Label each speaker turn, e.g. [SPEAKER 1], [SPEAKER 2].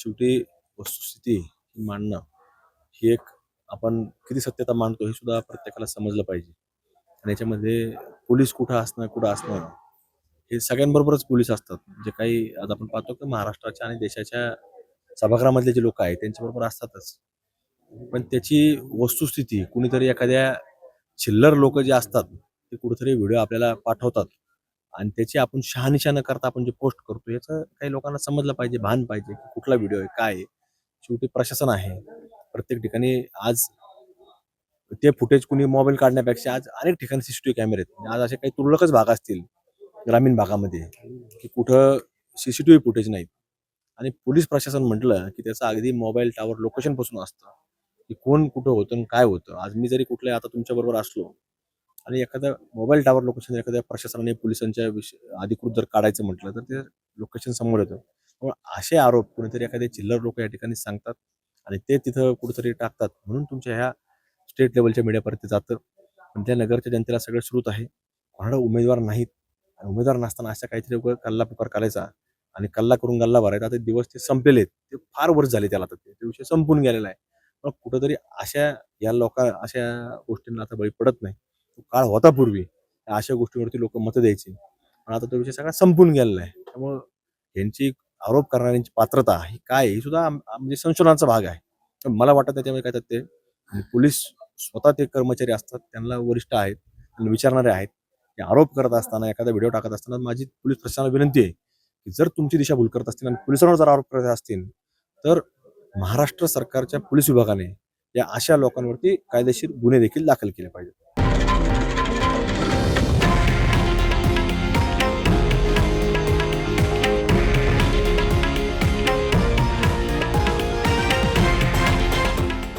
[SPEAKER 1] शेवटी वस्तुस्थिती ही मांडणं ही एक आपण किती सत्यता मांडतो हे सुद्धा प्रत्येकाला समजलं पाहिजे. आणि याच्यामध्ये पोलीस कुठं असणं कुठं असणं हे सगळ्यांबरोबरच पोलीस असतात. जे काही आता आपण पाहतो की महाराष्ट्राच्या आणि देशाच्या सभागृहामधले जे लोक आहेत त्यांच्याबरोबर असतातच. पण त्याची वस्तुस्थिती कुणीतरी एखाद्या चिल्लर लोक जे असतात ते कुठेतरी व्हिडिओ आपल्याला पाठवतात. आणि त्याची आपण शहानिशा न करता आपण जे पोस्ट करतो याचं काही लोकांना समजलं पाहिजे भान पाहिजे की कुठला व्हिडिओ आहे काय आहे. शेवटी प्रशासन आहे. प्रत्येक ठिकाणी आज ते फुटेज कुणी मोबाईल काढण्यापेक्षा आज अनेक ठिकाणी सीसीटीव्ही कॅमेरे आहेत. आज असे काही तुरळकच भाग असतील ग्रामीण भागामध्ये की कुठं सीसीटीव्ही फुटेज नाहीत. आणि पोलीस प्रशासन म्हटलं की त्याचं अगदी मोबाईल टावर लोकेशनपासून असतं की कोण कुठं होतं आणि काय होतं. आज मी जरी कुठल्या आता तुमच्या बरोबर असलो आणि एखाद्या मोबाईल टावर लोकेशन एखाद्या प्रशासनाने पोलिसांच्या विषय अधिकृत जर काढायचं म्हटलं तर ते लोकेशन समोर येतं. त्यामुळे असे आरोप कोणीतरी एखादे चिल्लर लोक या ठिकाणी सांगतात आणि ते तिथं कुठेतरी टाकतात. म्हणून तुमच्या ह्या स्टेट लेवलच्या मीडियापर्यंत जातं. पण त्या नगरच्या जनतेला सगळं श्रुत आहे. कोणाला उमेदवार नाहीत. आणि उमेदवार नसताना अशा काहीतरी कल्ला पुकार करायचा आणि कल्ला करून गल्ला भरायचा. आता दिवस ते संपलेले आहेत. ते फार वर्ष झाले त्याला तर ते विषय संपून गेलेला आहे. पण कुठंतरी अशा या लोका अशा गोष्टींना आता बळी पडत नाही. काळ होता पूर्वी अशा गोष्टीवरती लोक मतं द्यायची. पण आता तो विषय सगळा संपून गेलेला आहे. त्यामुळं यांची आरोप करणाऱ्यांची पात्रता ही काय ही सुद्धा म्हणजे संशोधनाचा भाग आहे. मला वाटतं त्याच्यामध्ये काय तर ते म्हणजे पोलीस स्वतः ते कर्मचारी असतात त्यांना वरिष्ठ आहेत त्यांना विचारणारे आहेत ते आरोप करत असताना एखादा व्हिडिओ टाकत असताना माझी पोलीस प्रशासनाला विनंती आहे की जर तुमची दिशा भूल करत असतील आणि पोलिसांवर जर आरोप करत असतील तर महाराष्ट्र सरकारच्या पोलीस विभागाने या अशा लोकांवरती कायदेशीर गुन्हे देखील दाखल केले पाहिजेत.